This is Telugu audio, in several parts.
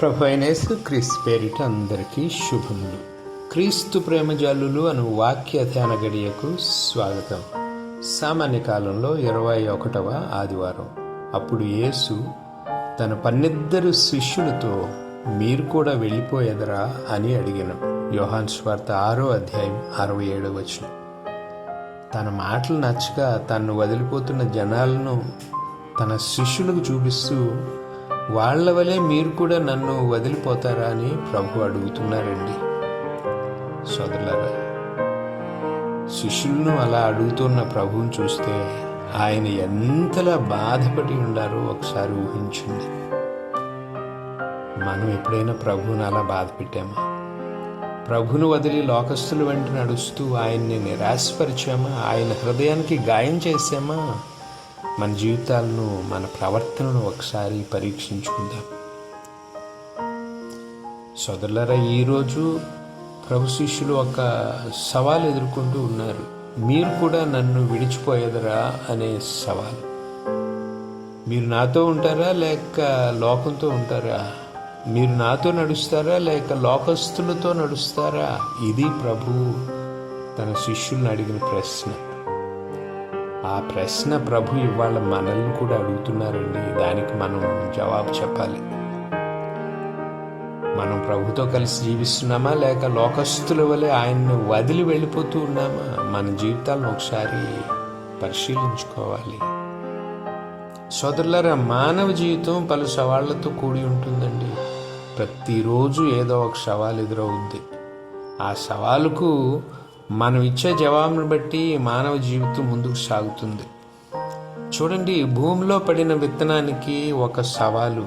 ప్రభు అయినేసు క్రీస్తు పేరిట అందరికీ శుభములు. క్రీస్తు ప్రేమజాలులు అను వాక్య ధ్యాన గడియకు స్వాగతం. సామాన్య కాలంలో ఇరవై ఒకటవ ఆదివారం. అప్పుడు యేసు తన పన్నెద్దరు శిష్యులతో మీరు కూడా వెళ్ళిపోయేదరా? అని అడిగాను. యోహాన్ స్వార్త ఆరో అధ్యాయం అరవై ఏడవ వచ్చిన తన మాటలు నచ్చక తను వదిలిపోతున్న జనాలను తన శిష్యులకు చూపిస్తూ వాళ్ళ వలె మీరు కూడా నన్ను వదిలిపోతారా అని ప్రభు అడుగుతున్నారండి. సోదరులారా శిష్యులను అలా అడుగుతున్న ప్రభువుని చూస్తే ఆయన ఎంతలా బాధపడి ఉండారో ఒకసారి ఊహించండి. మనం ఎప్పుడైనా ప్రభువుని అలా బాధ పెట్టామా? ప్రభును వదిలి లోకస్తుల వెంట నడుస్తూ ఆయన్ని నిరాశపరిచామా? ఆయన హృదయానికి గాయం చేశామా? మన జీవితాలను మన ప్రవర్తనను ఒకసారి పరీక్షించుకుందాం. సోదరులరా ఈరోజు ప్రభు శిష్యులు ఒక సవాల్ ఎదుర్కొంటూ ఉన్నారు. మీరు కూడా నన్ను విడిచిపోయేదరా అనే సవాల్. మీరు నాతో ఉంటారా లేక లోకంతో ఉంటారా? మీరు నాతో నడుస్తారా లేక లోకస్తులతో నడుస్తారా? ఇది ప్రభు తన శిష్యులను అడిగిన ప్రశ్న. ఆ ప్రశ్న ప్రభు ఇవాళ మనల్ని కూడా అడుగుతున్నారండి. దానికి మనం జవాబు చెప్పాలి. మనం ప్రభుతో కలిసి జీవిస్తున్నామా? లేక లోకస్తుల వలె ఆయన్ని వదిలి వెళ్ళిపోతూ ఉన్నామా? మన జీవితాలను ఒకసారి పరిశీలించుకోవాలి. సోదరులారా మానవ జీవితం పలు సవాళ్ళతో కూడి ఉంటుందండి. ప్రతిరోజు ఏదో ఒక సవాల్ ఎదురవుద్ది. ఆ సవాలుకు మనం ఇచ్చే జవాబును బట్టి మానవ జీవితం ముందుకు సాగుతుంది. చూడండి భూమిలో పడిన విత్తనానికి ఒక సవాలు.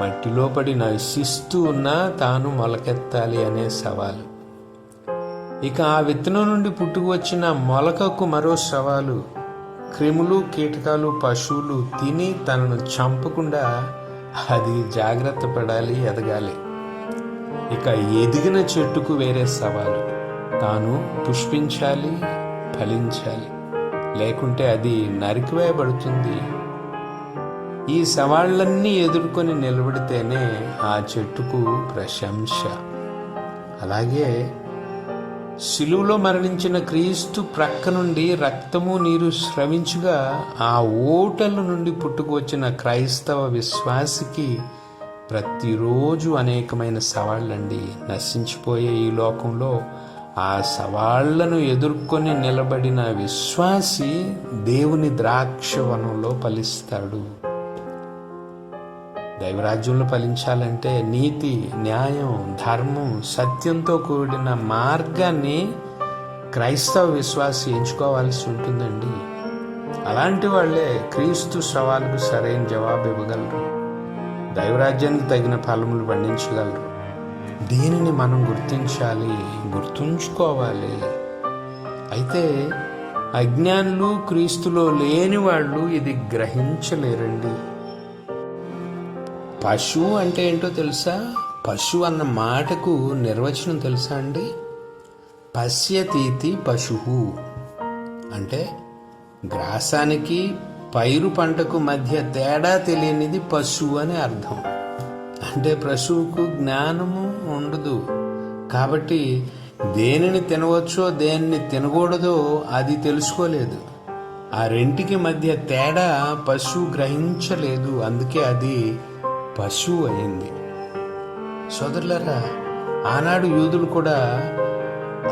మట్టిలో పడి నశిస్తూ ఉన్నా తాను మొలకెత్తాలి అనే సవాలు. ఇక ఆ విత్తనం నుండి పుట్టుకు వచ్చిన మొలకకు మరో సవాలు. క్రిములు కీటకాలు పశువులు తిని తనను చంపకుండా అది జాగ్రత్త పడాలి ఎదగాలి. ఇక ఎదిగిన చెట్టుకు వేరే సవాలు. తాను పుష్పించాలి ఫలించాలి. లేకుంటే అది నరికివేయబడుతుంది. ఈ సవాళ్ళన్నీ ఎదుర్కొని నిలబడితేనే ఆ చెట్టుకు ప్రశంస. అలాగే శిలువులో మరణించిన క్రీస్తు ప్రక్క నుండి రక్తము నీరు శ్రవించుగా ఆ ఓటల నుండి పుట్టుకు వచ్చిన క్రైస్తవ విశ్వాసికి ప్రతిరోజు అనేకమైన సవాళ్ళండి నశించిపోయే ఈ లోకంలో ఆ సవాళ్ళను ఎదుర్కొని నిలబడిన విశ్వాసి దేవుని ద్రాక్షవనంలో ఫలిస్తాడు. దైవరాజ్యంలో ఫలించాలంటే నీతి న్యాయం ధర్మం సత్యంతో కూడిన మార్గాన్ని క్రైస్తవ విశ్వాసి ఎంచుకోవాల్సి ఉంటుందండి. అలాంటి వాళ్ళే క్రీస్తు సవాలుకు సరైన జవాబు ఇవ్వగలరు. దైవరాజ్యానికి తగిన ఫలములు పండించగలరు. దీనిని మనం గుర్తించాలి? గుర్తుంచుకోవాలి. అయితే అజ్ఞానులు క్రీస్తులో లేని వాళ్ళు ఇది గ్రహించలేరండి. పశువు అంటే ఏంటో తెలుసా? పశువు అన్న మాటకు నిర్వచనం తెలుసా అండి? పశ్యతీతి పశువు అంటే గ్రాసానికి పైరు పంటకు మధ్య తేడా తెలియనిది పశువు అని అర్థం. అంటే పశువుకు జ్ఞానము ఉండదు. కాబట్టి దేనిని తినవచ్చో దేనిని తినకూడదో అది తెలుసుకోలేదు. ఆ రెంటికి మధ్య తేడా పశువు గ్రహించలేదు. అందుకే అది పశువు అయింది. సోదరులరా ఆనాడు యూదులు కూడా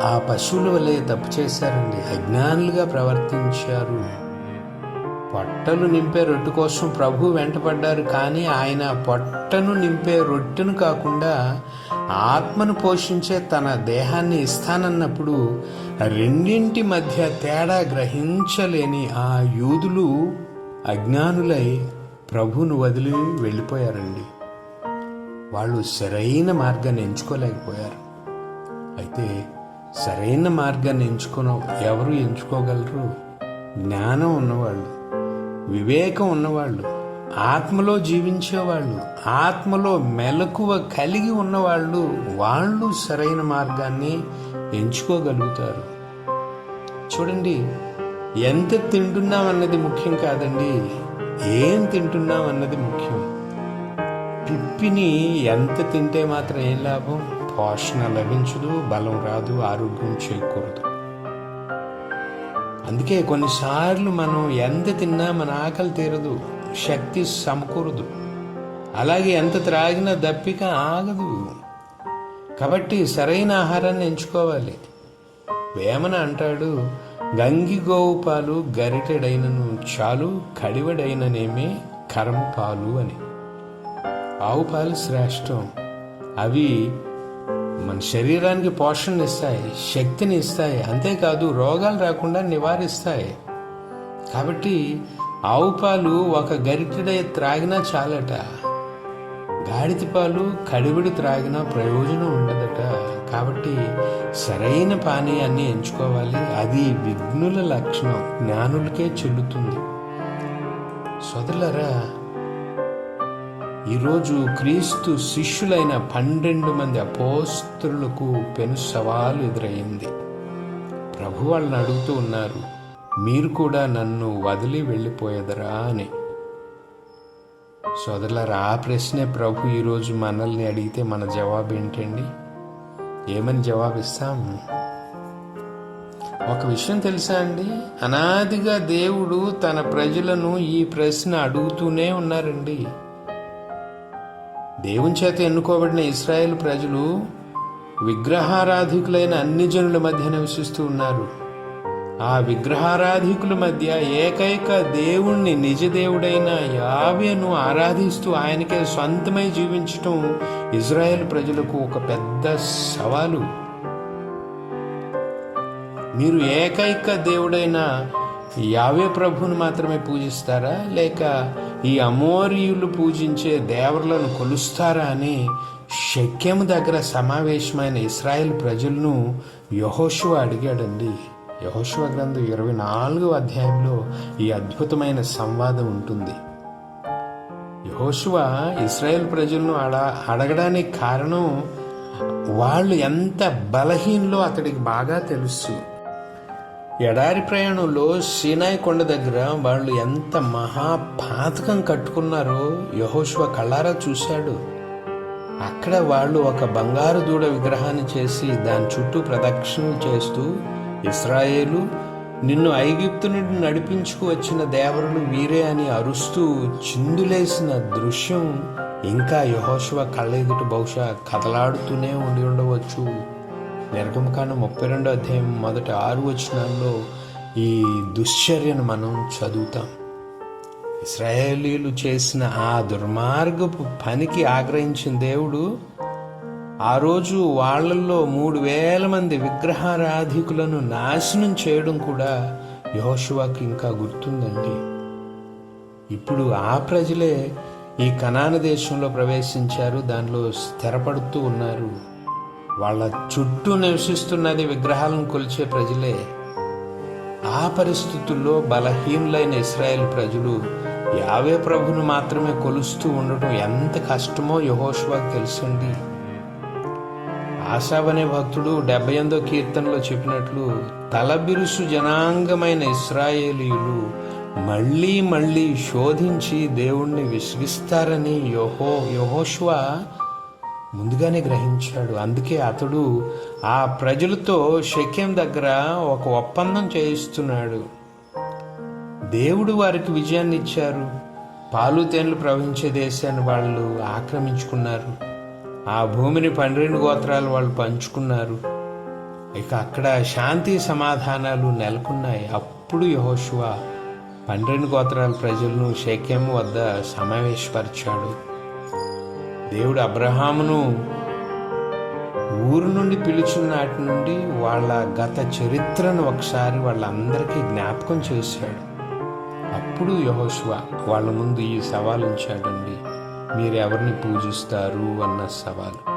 ఆ పశువుల వల్లే తప్పు చేశారండి. అజ్ఞానులుగా ప్రవర్తించారు. పొట్టలు నింపే రొట్టె కోసం ప్రభు వెంటపడ్డారు కానీ ఆయన పొట్టను నింపే రొట్టెను కాకుండా ఆత్మను పోషించే తన దేహాన్ని ఇస్తానన్నప్పుడు రెండింటి మధ్య తేడా గ్రహించలేని ఆ యూదులు అజ్ఞానులై ప్రభువును వదిలి వెళ్ళిపోయారండి. వాళ్ళు సరైన మార్గాన్ని ఎంచుకోలేకపోయారు. అయితే సరైన మార్గాన్ని ఎంచుకున్న ఎవరు ఎంచుకోగలరు? జ్ఞానం ఉన్నవాళ్ళు. వివేకం ఉన్నవాళ్ళు ఆత్మలో జీవించేవాళ్ళు ఆత్మలో మెలకువ కలిగి ఉన్నవాళ్ళు వాళ్ళు సరైన మార్గాన్ని ఎంచుకోగలుగుతారు. చూడండి ఎంత తింటున్నాం అన్నది ముఖ్యం కాదండి ఏం తింటున్నాం అన్నది ముఖ్యం. పిప్పిని ఎంత తింటే మాత్రం ఏం లాభం? పోషణ లభించదు బలం రాదు ఆరోగ్యం చేకూరదు. అందుకే కొన్నిసార్లు మనం ఎంత తిన్నా మన ఆకలి తీరదు శక్తి సమకూరదు. అలాగే ఎంత త్రాగినా దప్పిక ఆగదు. కాబట్టి సరైన ఆహారాన్ని ఎంచుకోవాలి. వేమన అంటాడు గంగి గోవు పాలు గరిటెడైనను చాలు కడివడైననేమే కరమ పాలు అని. ఆవు పాలు శ్రేష్టం. అవి మన శరీరానికి పోషణ ఇస్తాయి శక్తిని ఇస్తాయి. అంతేకాదు రోగాలు రాకుండా నివారిస్తాయి. కాబట్టి ఆవు పాలు ఒక గరిటెడ త్రాగినా చాలట. గాడిద పాలు కడివిడి త్రాగినా ప్రయోజనం ఉండదట. కాబట్టి సరైన పానీయాన్ని ఎంచుకోవాలి. అది విఘ్నుల లక్షణం జ్ఞానులకే చెల్లుతుంది. సోదరులరా ఈరోజు క్రీస్తు శిష్యులైన పన్నెండు మంది అపోస్తులకు పెను సవాలు ఎదురయ్యింది ప్రభు వాళ్ళని అడుగుతూ ఉన్నారు మీరు కూడా నన్ను వదిలి వెళ్ళిపోయేదరా? అని. సోదరులారా ఆ ప్రశ్నే ప్రభు ఈరోజు మనల్ని అడిగితే మన జవాబు ఏంటండి? ఏమని జవాబిస్తాం ఒక విషయం తెలుసా అండి? అనాదిగా దేవుడు తన ప్రజలను ఈ ప్రశ్న అడుగుతూనే ఉన్నారండి. దేవుని చేత ఎన్నుకోబడిన ఇస్రాయేల్ ప్రజలు విగ్రహారాధికులైన అన్ని జనుల మధ్య నివసిస్తూ ఉన్నారు. ఆ విగ్రహారాధికుల మధ్య ఏకైక దేవుణ్ణి నిజ దేవుడైన యావేను ఆరాధిస్తూ ఆయనకే సొంతమై జీవించటం ఇజ్రాయెల్ ప్రజలకు ఒక పెద్ద సవాలు. మీరు ఏకైక దేవుడైన యావే ప్రభువుని మాత్రమే పూజిస్తారా? లేక ఈ అమోరియులు పూజించే దేవర్లను కొలుస్తారా అని శక్యము దగ్గర సమావేశమైన ఇస్రాయేల్ ప్రజలను యహోశువ అడిగాడండి. యహోశువ గ్రంథం ఇరవై నాలుగో అధ్యాయంలో ఈ అద్భుతమైన సంవాదం ఉంటుంది. యహోశువ ఇస్రాయేల్ ప్రజలను అడ అడగడానికి కారణం వాళ్ళు ఎంత బలహీనలో అతడికి బాగా తెలుసు. ఎడారి ప్రయాణంలో సీనాయి కొండ దగ్గర వాళ్ళు ఎంత మహాపాతకం కట్టుకున్నారో యహోష్వ కళ్ళారా చూశాడు. అక్కడ వాళ్ళు ఒక బంగారు దూడ విగ్రహాన్ని చేసి దాని చుట్టూ ప్రదక్షిణలు చేస్తూ ఇస్రాయేలు నిన్ను ఐగిప్తు నుండి నడిపించుకు వచ్చిన దేవరులు వీరే అని అరుస్తూ చిందులేసిన దృశ్యం ఇంకా యహోశివ కళ్ళ ఎదుట బహుశా కదలాడుతూనే ఉండి ఉండవచ్చు. నిర్గమకాండం ముప్పై రెండో అధ్యాయం మొదటి ఆరు వచనాల్లో ఈ దుశ్చర్యను మనం చదువుతాం. ఇస్రాయేలీలు చేసిన ఆ దుర్మార్గపు పనికి ఆగ్రహించిన దేవుడు ఆ రోజు వాళ్ళల్లో మూడు వేల మంది విగ్రహారాధికులను నాశనం చేయడం కూడా యహోశువాకి ఇంకా గుర్తుందండి. ఇప్పుడు ఆ ప్రజలే ఈ కణాన దేశంలో ప్రవేశించారు దానిలో స్థిరపడుతూ ఉన్నారు. వాళ్ళ చుట్టూ నివసిస్తున్నది విగ్రహాలను కొలిచే ప్రజలే ఆ పరిస్థితుల్లో బలహీనులైన ఇస్రాయేల్ ప్రజలు యావే ప్రభును మాత్రమే కొలుస్తూ ఉండటం ఎంత కష్టమో యహోష్వాకు తెలుసండి. అనే భక్తుడు డెబ్బై ఎనిమిదో కీర్తనలో చెప్పినట్లు తలబిరుసు జనాంగమైన ఇస్రాయేలీయులు మళ్ళీ మళ్ళీ శోధించి దేవుణ్ణి విసిగిస్తారని యహో యహోష్వా ముందుగానే గ్రహించాడు. అందుకే అతడు ఆ ప్రజలతో శక్యం దగ్గర ఒక ఒప్పందం చేయిస్తున్నాడు. దేవుడు వారికి విజయాన్ని ఇచ్చారు. పాలు తేనెలు ప్రవహించే దేశాన్ని వాళ్ళు ఆక్రమించుకున్నారు. ఆ భూమిని పన్నెండు గోత్రాలు వాళ్ళు పంచుకున్నారు. ఇక అక్కడ శాంతి సమాధానాలు నెలకొన్నాయి. అప్పుడు యహోశువ పన్నెండు గోత్రాల ప్రజలను శక్యం వద్ద సమావేశపరిచాడు. దేవుడు అబ్రహామును ఊరు నుండి పిలిచిన నుండి వాళ్ళ గత చరిత్రను ఒకసారి వాళ్ళందరికీ జ్ఞాపకం చేశాడు. అప్పుడు యహోశివ వాళ్ళ ముందు ఈ సవాల్ ఉంచాడండి. మీరు ఎవరిని పూజిస్తారు? అన్న సవాలు.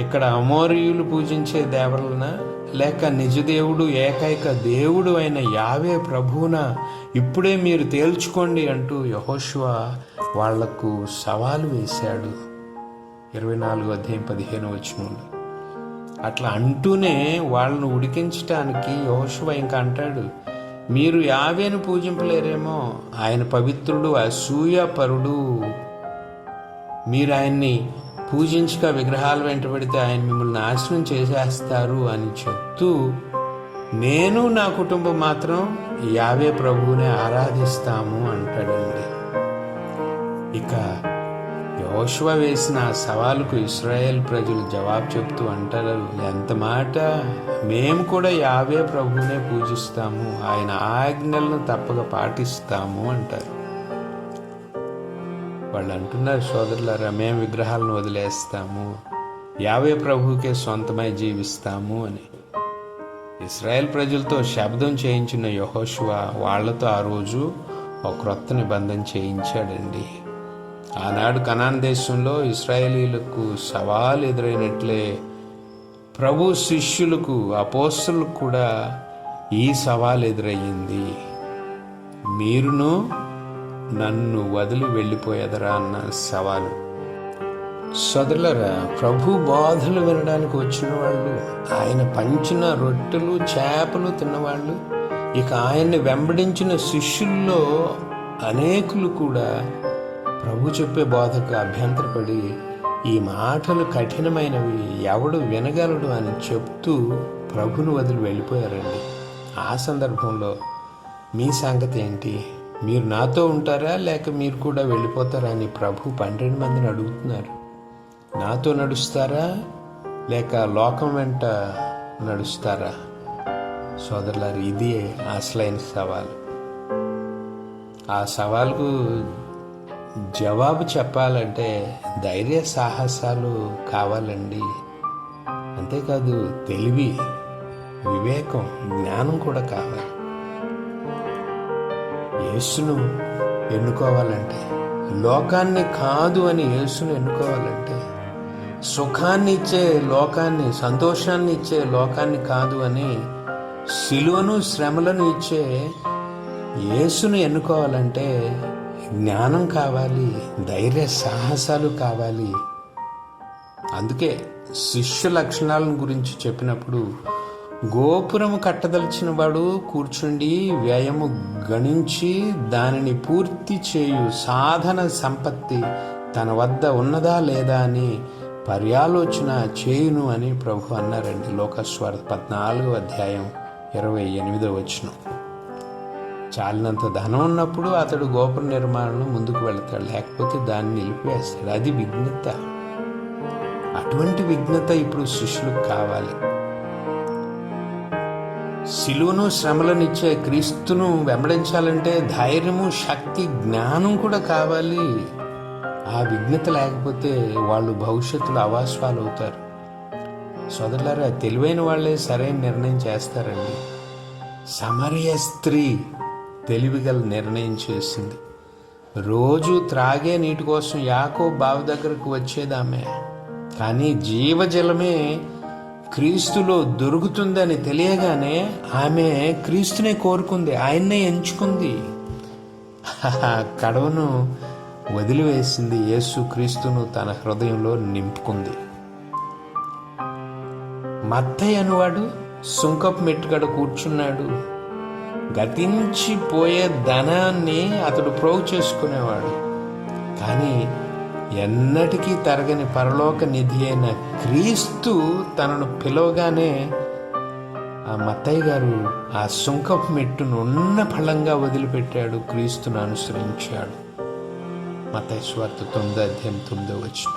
ఇక్కడ అమోరియులు పూజించే దేవలన లేక నిజదేవుడు ఏకైక దేవుడు అయిన యావే ప్రభువున ఇప్పుడే మీరు తేల్చుకోండి అంటూ యహోష్వా వాళ్ళకు సవాలు వేశాడు. ఇరవై నాలుగు అధ్యాయం పదిహేను వచ్చిన అట్లా అంటూనే వాళ్ళను ఉడికించటానికి యహోష్వ ఇంకా అంటాడు మీరు యావేను పూజింపలేరేమో ఆయన పవిత్రుడు అసూయపరుడు మీరు ఆయన్ని పూజించక విగ్రహాలు వెంటబడితే ఆయన మిమ్మల్ని నాశనం చేసేస్తారు అని చెప్తూ నేను నా కుటుంబం మాత్రం యావే ప్రభువునే ఆరాధిస్తాము అంటాడండి. ఇక యోశువ వేసిన సవాలుకు ఇస్రాయేల్ ప్రజలు జవాబు చెప్తూ అంటారు ఎంత మాట? మేము కూడా యావే ప్రభువునే పూజిస్తాము ఆయన ఆజ్ఞలను తప్పక పాటిస్తాము అంటారు. వాళ్ళు అంటున్నారు సోదరులారా మేము విగ్రహాలను వదిలేస్తాము. యావే ప్రభువుకే సొంతమై జీవిస్తాము అని. ఇస్రాయేల్ ప్రజలతో శబ్దం చేయించిన యహోశివ వాళ్ళతో ఆ రోజు ఒక క్రొత్త నిబంధన చేయించాడండి. ఆనాడు కనాన్ దేశంలో ఇస్రాయేలీలకు సవాల్ ఎదురైనట్లే ప్రభు శిష్యులకు అపోస్తులకు కూడా ఈ సవాల్ ఎదురయ్యింది. మీరును నన్ను వదిలి వెళ్ళిపోయేదరా అన్న సవాలు. సోదరులరా ప్రభు బాధలు వినడానికి వచ్చిన వాళ్ళు ఆయన పంచిన రొట్టెలు చేపలు తిన్నవాళ్ళు ఇక ఆయన్ని వెంబడించిన శిష్యుల్లో అనేకులు కూడా ప్రభు చెప్పే బోధకు అభ్యంతరపడి ఈ మాటలు కఠినమైనవి ఎవడు వినగలడు అని చెప్తూ ప్రభును వదిలి వెళ్ళిపోయారండి. ఆ సందర్భంలో మీ సంగతి ఏంటి? మీరు నాతో ఉంటారా? లేక మీరు కూడా వెళ్ళిపోతారా అని ప్రభు పన్నెండు మందిని అడుగుతున్నారు. నాతో నడుస్తారా? లేక లోకం వెంట నడుస్తారా? సోదరులారు ఇది అసలైన సవాలు. ఆ సవాలుకు జవాబు చెప్పాలంటే ధైర్య సాహసాలు కావాలండి. అంతేకాదు తెలివి వివేకం జ్ఞానం కూడా కావాలి. యేసును ఎన్నుకోవాలంటే లోకాన్ని కాదు అని యేసును ఎన్నుకోవాలంటే సుఖాన్ని ఇచ్చే లోకాన్ని సంతోషాన్ని ఇచ్చే లోకాన్ని కాదు అని శిలువను శ్రమలను ఇచ్చే యేసును ఎన్నుకోవాలంటే జ్ఞానం కావాలి ధైర్య సాహసాలు కావాలి. అందుకే శిష్య లక్షణాలను గురించి చెప్పినప్పుడు గోపురము కట్టదలిచిన వాడు కూర్చుండి వ్యయము గణించి దానిని పూర్తి చేయు సాధన సంపత్తి తన వద్ద ఉన్నదా లేదా అని పర్యాలోచన చేయును అని ప్రభు అన్నారండి. లోకస్వార్థ పద్నాలుగో అధ్యాయం ఇరవై ఎనిమిదో వచ్చిన చాలినంత ధనం ఉన్నప్పుడు అతడు గోపుర నిర్మాణం ముందుకు వెళ్తాడు లేకపోతే దాన్ని నిలిపివేస్తాడు. అది విఘ్నత. అటువంటి విఘ్నత ఇప్పుడు శిష్యులకు కావాలి. శిలువను శ్రమలనిచ్చే క్రీస్తును వెంబడించాలంటే ధైర్యము శక్తి జ్ఞానం కూడా కావాలి. ఆ విఘ్నత లేకపోతే వాళ్ళు భవిష్యత్తులో అవాస్వాలు అవుతారు. సోదరులారా తెలివైన వాళ్ళే సరైన నిర్ణయం చేస్తారండి. సమరయ స్త్రీ తెలివిగల నిర్ణయం చేసింది. రోజు త్రాగే నీటి కోసం యాకో బావి దగ్గరకు వచ్చేదామే. కానీ జీవజలమే క్రీస్తులో దొరుకుతుందని తెలియగానే ఆమె క్రీస్తునే కోరుకుంది ఆయన్నే ఎంచుకుంది. కడవను వదిలివేసింది యేసు క్రీస్తును తన హృదయంలో నింపుకుంది. మత్తయ్య అనువాడు సుంకపు మెట్టుగడ కూర్చున్నాడు. గతించిపోయే ధనాన్ని అతడు ప్రోగు చేసుకునేవాడు. కానీ ఎన్నటికీ తరగని పరలోక నిధి అయిన క్రీస్తు తనను పిలవగానే ఆ మత్తయ్య గారు ఆ సుంకపు మెట్టును ఉన్న ఫలంగా వదిలిపెట్టాడు క్రీస్తును అనుసరించాడు. మతయ్య స్వార్థ తొమ్మిదో అధ్యాయం తొమ్మిదో వచ్చిన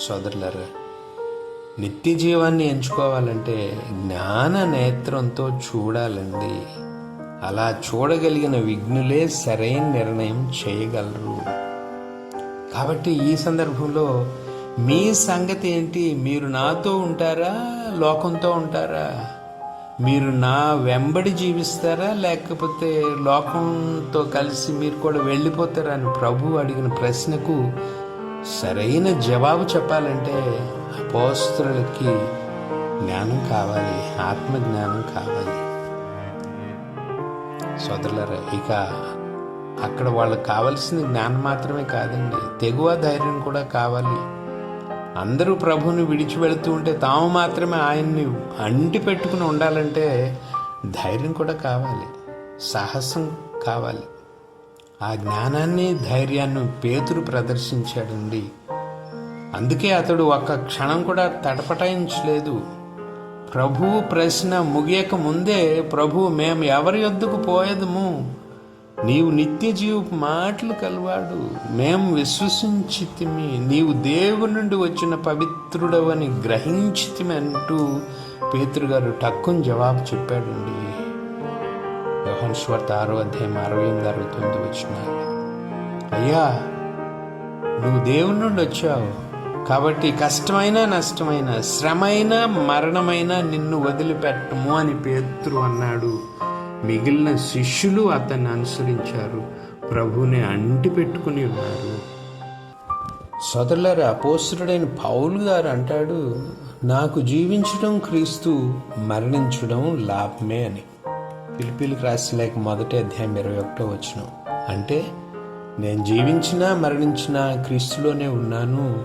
సోదరులారా నిత్య జీవాన్ని ఎంచుకోవాలంటే జ్ఞాన నేత్రంతో చూడాలండి. అలా చూడగలిగిన విఘ్నులే సరైన నిర్ణయం చేయగలరు. కాబట్టి ఈ సందర్భంలో మీ సంగతి ఏంటి? మీరు నాతో ఉంటారా? లోకంతో ఉంటారా? మీరు నా వెంబడి జీవిస్తారా? లేకపోతే లోకంతో కలిసి మీరు కూడా వెళ్ళిపోతారా అని ప్రభు అడిగిన ప్రశ్నకు సరైన జవాబు చెప్పాలంటే అపోస్త్రులకి జ్ఞానం కావాలి ఆత్మజ్ఞానం కావాలి. సోదరులరా ఇక అక్కడ వాళ్ళకి కావలసిన జ్ఞానం మాత్రమే కాదండి. తెగువ ధైర్యం కూడా కావాలి. అందరూ ప్రభువుని విడిచి వెళుతూ ఉంటే తాము మాత్రమే ఆయన్ని అంటి పెట్టుకుని ఉండాలంటే ధైర్యం కూడా కావాలి. సాహసం కావాలి. ఆ జ్ఞానాన్ని ధైర్యాన్ని పేతురు ప్రదర్శించాడండి. అందుకే అతడు ఒక్క క్షణం కూడా తడపటాయించలేదు ప్రభువు ప్రశ్న ముగియక ముందే ప్రభు మేము ఎవరి యొద్దకు పోయేదము? నీవు నిత్య జీవపు మాటలు కలవాడు. మేము విశ్వసించితిమి. నీవు దేవుని నుండి వచ్చిన పవిత్రుడవని గ్రహించితిమి అంటూ పేతృగారు టక్కుని జవాబు చెప్పాడండి. యోహన్ స్వార్త ఆరో అధ్యాయం అరవై ఎనిమిది అరవై తొమ్మిది వచ్చిన అయ్యా నువ్వు దేవుని నుండి వచ్చావు. కాబట్టి కష్టమైన నష్టమైన శ్రమైనా మరణమైన నిన్ను వదిలిపెట్టము అని పేతురు అన్నాడు. మిగిలిన శిష్యులు అతన్ని అనుసరించారు. ప్రభుని అంటి పెట్టుకుని ఉన్నారు. సోదరులారా అపోసురుడైన పౌలు గారు అంటాడు నాకు జీవించడం క్రీస్తు మరణించడం లాభమే అని. పిలిపిలికి రాసిన మొదటి అధ్యాయం ఇరవై ఒకటో వచ్చిన అంటే నేను జీవించినా మరణించినా క్రీస్తులోనే ఉన్నాను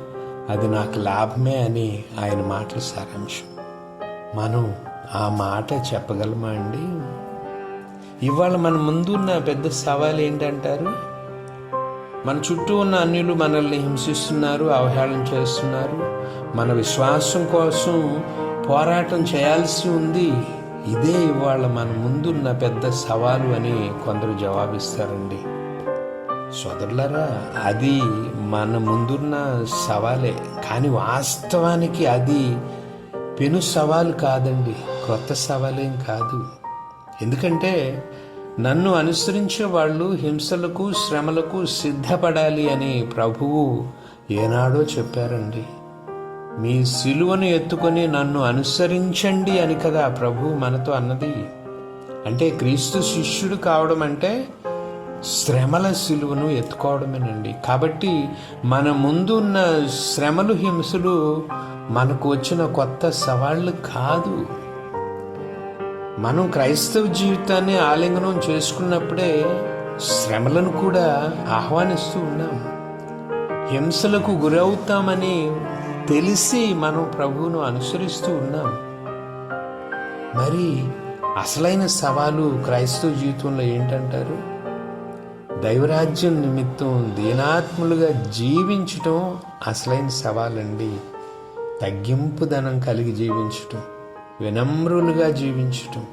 అది నాకు లాభమే అని ఆయన మాటల సారాంశం. మనం ఆ మాట చెప్పగలమా అండి? ఇవాళ మన ముందున్న పెద్ద సవాల్ ఏంటంటారు? మన చుట్టూ ఉన్న అన్యులు మనల్ని హింసిస్తున్నారు అవహేళన చేస్తున్నారు. మన విశ్వాసం కోసం పోరాటం చేయాల్సి ఉంది. ఇదే ఇవాళ మన ముందున్న పెద్ద సవాలు అని కొందరు జవాబిస్తారండి. సోదరులరా అది మన ముందున్న సవాలే. కానీ వాస్తవానికి అది పెను సవాలు కాదండి. కొత్త సవాలేం కాదు. ఎందుకంటే నన్ను అనుసరించే వాళ్ళు హింసలకు శ్రమలకు సిద్ధపడాలి అని ప్రభువు ఏనాడో చెప్పారండి. మీ సిలువను ఎత్తుకొని నన్ను అనుసరించండి అని కదా ప్రభువు మనతో అన్నది. అంటే క్రీస్తు శిష్యుడు కావడం అంటే శ్రమల సిలువను ఎత్తుకోవడమేనండి. కాబట్టి మన ముందు ఉన్న శ్రమలు హింసలు మనకు వచ్చిన కొత్త సవాళ్ళు కాదు. మనం క్రైస్తవ జీవితాన్ని ఆలింగనం చేసుకున్నప్పుడే శ్రమలను కూడా ఆహ్వానిస్తూ ఉన్నాం. హింసలకు గురవుతామని తెలిసి మనం ప్రభువును అనుసరిస్తూ ఉన్నాం. మరి అసలైన సవాలు క్రైస్తవ జీవితంలో ఏంటంటారు? దైవరాజ్యం నిమిత్తం దీనాత్ములుగా జీవించటం అసలైన సవాలండి. తగ్గింపుదనం కలిగి జీవించటం. వినమ్రులుగా జీవించటం.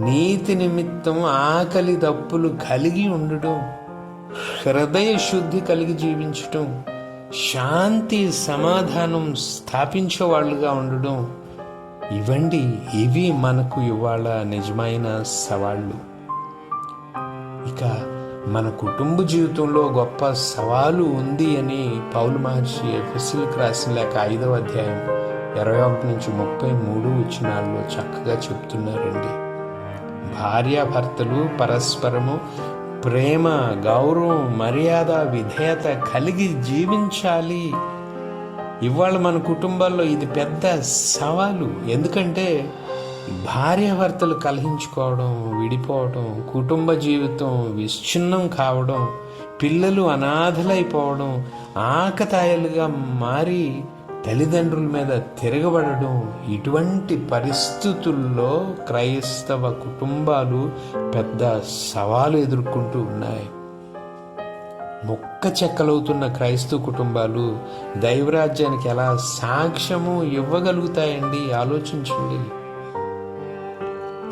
నీతి నిమిత్తం ఆకలి దప్పులు కలిగి ఉండటం. హృదయ శుద్ధి కలిగి జీవించటం. శాంతి సమాధానం స్థాపించే వాళ్ళుగా ఉండడం ఇవండి ఇవి మనకు ఇవాళ నిజమైన సవాళ్ళు. ఇక మన కుటుంబ జీవితంలో గొప్ప సవాలు ఉంది అని పౌలు మహర్షి ఎఫ్ఎస్సీలకు రాసిన లేక ఐదవ అధ్యాయం ఇరవై ఒకటి నుంచి ముప్పై మూడు వచనాల్లో చక్కగా చెప్తున్నారండి. భార్యాభర్తలు పరస్పరము ప్రేమ గౌరవం మర్యాద విధేయత కలిగి జీవించాలి. ఇవాళ మన కుటుంబాల్లో ఇది పెద్ద సవాలు. ఎందుకంటే భార్యాభర్తలు కలహించుకోవడం విడిపోవడం కుటుంబ జీవితం విచ్ఛిన్నం కావడం పిల్లలు అనాథలైపోవడం ఆకతాయలుగా మారి తల్లిదండ్రుల మీద తిరగబడడం ఇటువంటి పరిస్థితుల్లో క్రైస్తవ కుటుంబాలు పెద్ద సవాలు ఎదుర్కొంటూ ఉన్నాయి. మొక్క చెక్కలవుతున్న క్రైస్తవ కుటుంబాలు దైవరాజ్యానికి ఎలా సాక్ష్యము ఇవ్వగలుగుతాయండి? ఆలోచించండి.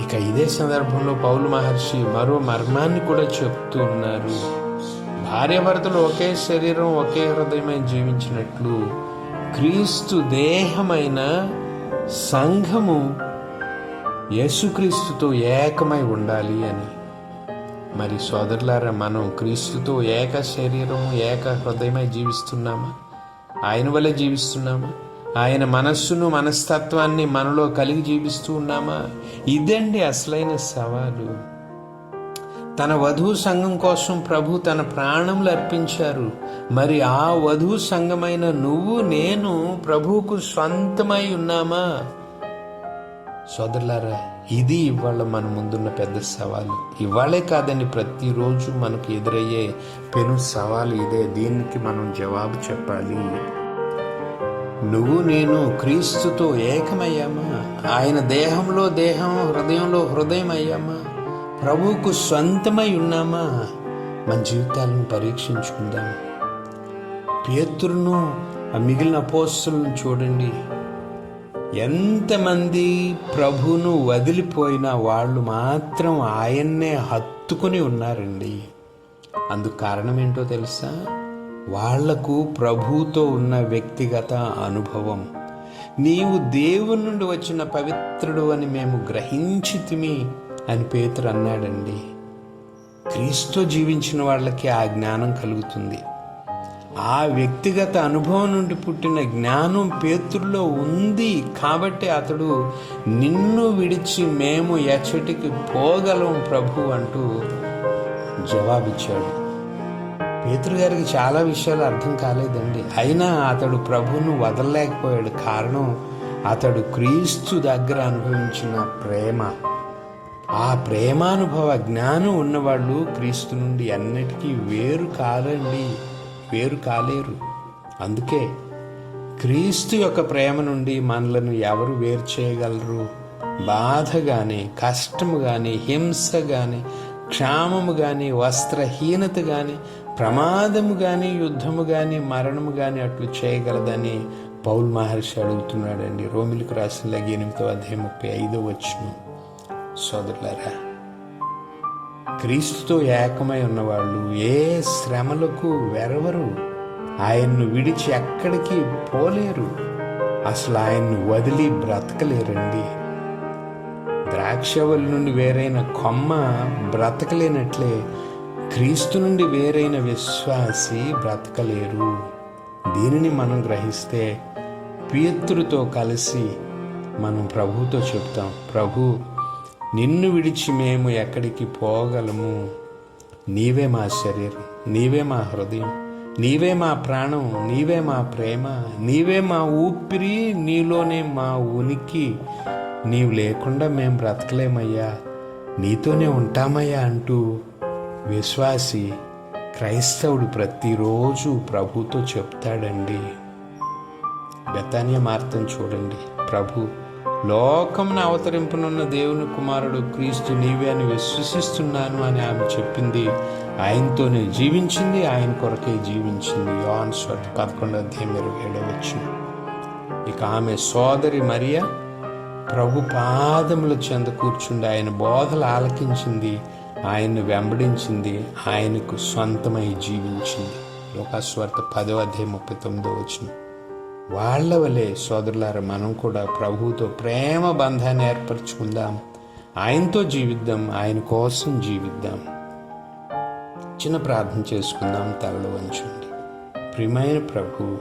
ఇక ఇదే సందర్భంలో పౌలు మహర్షి మరో మర్మాన్ని కూడా చెప్తూ ఉన్నారు భార్యాభర్తలు ఒకే శరీరం ఒకే హృదయమై జీవించినట్లు క్రీస్తు దేహమైన సంఘము యేసుక్రీస్తుతో ఏకమై ఉండాలి అని. మరి సోదరులారా మనం క్రీస్తుతో ఏక శరీరం ఏక హృదయమై జీవిస్తున్నామా? ఆయన వల్ల జీవిస్తున్నామా? ఆయన మనస్సును మనస్తత్వాన్ని మనలో కలిగి జీవిస్తూ ఉన్నామా? ఇదండి అసలైన సవాలు. తన వధువు సంఘం కోసం ప్రభు తన ప్రాణములు అర్పించారు. మరి ఆ వధువు సంఘమైన నువ్వు నేను ప్రభువుకు స్వంతమై ఉన్నామా? సోదరులారా ఇది ఇవాళ మన ముందున్న పెద్ద సవాలు. ఇవాళే కాదండి ప్రతిరోజు మనకు ఎదురయ్యే పెను సవాలు ఇదే. దీనికి మనం జవాబు చెప్పాలి. నువ్వు నేను క్రీస్తుతో ఏకమయ్యామా? ఆయన దేహంలో దేహం హృదయంలో హృదయం అయ్యామా? ప్రభువుకు స్వంతమై ఉన్నామా? మన జీవితాలను పరీక్షించుకుందాం. పేతురును ఆ మిగిలిన పోస్టులను చూడండి. ఎంతమంది ప్రభువును వదిలిపోయిన వాళ్ళు మాత్రం ఆయన్నే హత్తుకుని ఉన్నారండి. అందుకు కారణం ఏంటో తెలుసా? వాళ్ళకు ప్రభుతో ఉన్న వ్యక్తిగత అనుభవం. నీవు దేవుని నుండి వచ్చిన పవిత్రుడు అని మేము గ్రహించితిమి. అని పేతురు అన్నాడండి. క్రీస్తు జీవించిన వాళ్ళకి ఆ జ్ఞానం కలుగుతుంది. ఆ వ్యక్తిగత అనుభవం నుండి పుట్టిన జ్ఞానం పేతుల్లో ఉంది కాబట్టి అతడు నిన్ను విడిచి మేము ఎచ్చటికి పోగలం ప్రభు అంటూ జవాబిచ్చాడు. పేతురు గారికి చాలా విషయాలు అర్థం కాలేదండి. అయినా అతడు ప్రభును వదలలేకపోయాడు. కారణం అతడు క్రీస్తు దగ్గర అనుభవించిన ప్రేమ. ఆ ప్రేమానుభవ జ్ఞానం ఉన్నవాళ్ళు క్రీస్తు నుండి అన్నిటికీ వేరు కారండి వేరు కాలేరు. అందుకే క్రీస్తు యొక్క ప్రేమ నుండి మనలను ఎవరు వేరు చేయగలరు? బాధ కానీ కష్టము కానీ హింస కానీ క్షామము కానీ వస్త్రహీనత కానీ ప్రమాదము కానీ యుద్ధము కానీ మరణము కానీ అట్లు చేయగలదని పౌల్ మహర్షి అడుగుతున్నాడండి. రోమిలకు రాసిన ఎనిమిదో అధ్యాయం ముప్పై ఐదో వచ్చినాం సోదరులారా క్రీస్తుతో ఏకమై ఉన్నవాళ్ళు ఏ శ్రమలకు వెరవరు. ఆయన్ను విడిచి ఎక్కడికి పోలేరు. అసలు ఆయన్ను వదిలి బ్రతకలేరండి. ద్రాక్షవల్లి నుండి వేరైన కొమ్మ బ్రతకలేనట్లే క్రీస్తు నుండి వేరైన విశ్వాసి బ్రతకలేరు. దీనిని మనం గ్రహిస్తే పేతురుతో కలిసి మనం ప్రభుతో చెప్తాం ప్రభు నిన్ను విడిచి మేము ఎక్కడికి పోగలము? నీవే మా శరీరం నీవే మా హృదయం నీవే మా ప్రాణం నీవే మా ప్రేమ నీవే మా ఊపిరి నీలోనే మా ఉనికి. నీవు లేకుండా మేము బ్రతకలేమయ్యా నీతోనే ఉంటామయ్యా అంటూ విశ్వాసి క్రైస్తవుడు ప్రతిరోజు ప్రభుతో చెప్తాడండి. బెతానియ మార్తం చూడండి. ప్రభు లోకంను అవతరింపనున్న దేవుని కుమారుడు క్రీస్తు నీవే అని విశ్వసిస్తున్నాను అని ఆమె చెప్పింది. ఆయనతోనే జీవించింది ఆయన కొరకే జీవించింది. యోన్ స్వట్ పదకొండు అధ్యాయం ఇరవై ఏడవచ్చు ఇక ఆమె సోదరి మరియా ప్రభు పాదముల చెంద కూర్చుండి ఆయన బోధలు ఆలకించింది ఆయన్ను వెంబడించింది ఆయనకు సొంతమై జీవించింది. లోకాస్వార్త పదో అధ్యాయం ముప్పై తొమ్మిదో వచ్చింది వాళ్ళ వలె సోదరులారా మనం కూడా ప్రభువుతో ప్రేమ బంధాన్ని ఏర్పరచుకుందాం. ఆయనతో జీవిద్దాం ఆయన కోసం జీవిద్దాం. చిన్న ప్రార్థన చేసుకుందాం తలలు వంచండి. ప్రియమైన ప్రభు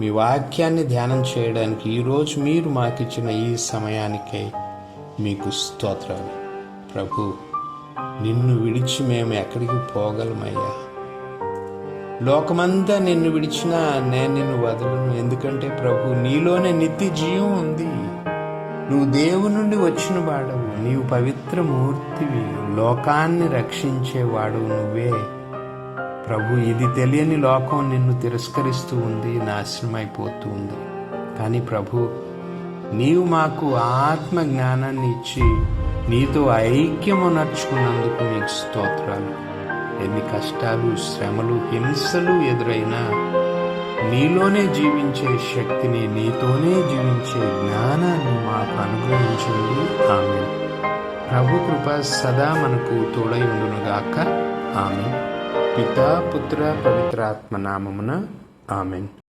మీ వాక్యాన్ని ధ్యానం చేయడానికి ఈరోజు మీరు మాకిచ్చిన ఈ సమయానికే మీకు స్తోత్రాలు. ప్రభు నిన్ను విడిచి మేము ఎక్కడికి పోగలమయ్యా? లోకమంతా నిన్ను విడిచినా నేను నిన్ను వదలను. ఎందుకంటే ప్రభు నీలోనే నిత్య జీవం ఉంది. నువ్వు దేవుని నుండి వచ్చిన వాడవు. నీవు పవిత్ర మూర్తివి. లోకాన్ని రక్షించేవాడు నువ్వే. ప్రభు ఇది తెలియని లోకం నిన్ను తిరస్కరిస్తూ ఉంది నాశనమైపోతూ ఉంది. కానీ ప్రభు నీవు మాకు ఆత్మ జ్ఞానాన్ని ఇచ్చి నీతో ఐక్యము నడుచుకున్నందుకు నీకు స్తోత్రాలు. ఎన్ని కష్టాలు శ్రమలు హింసలు ఎదురైనా నీలోనే జీవించే శక్తిని నీతోనే జీవించే జ్ఞానాన్ని మాకు అనుగ్రహించింది ఆమె ప్రభు కృప సదా మనకు తోడై ఉండునుగాక. ఆమె పితా పుత్ర పవిత్రాత్మ నామమున ఆమెన్.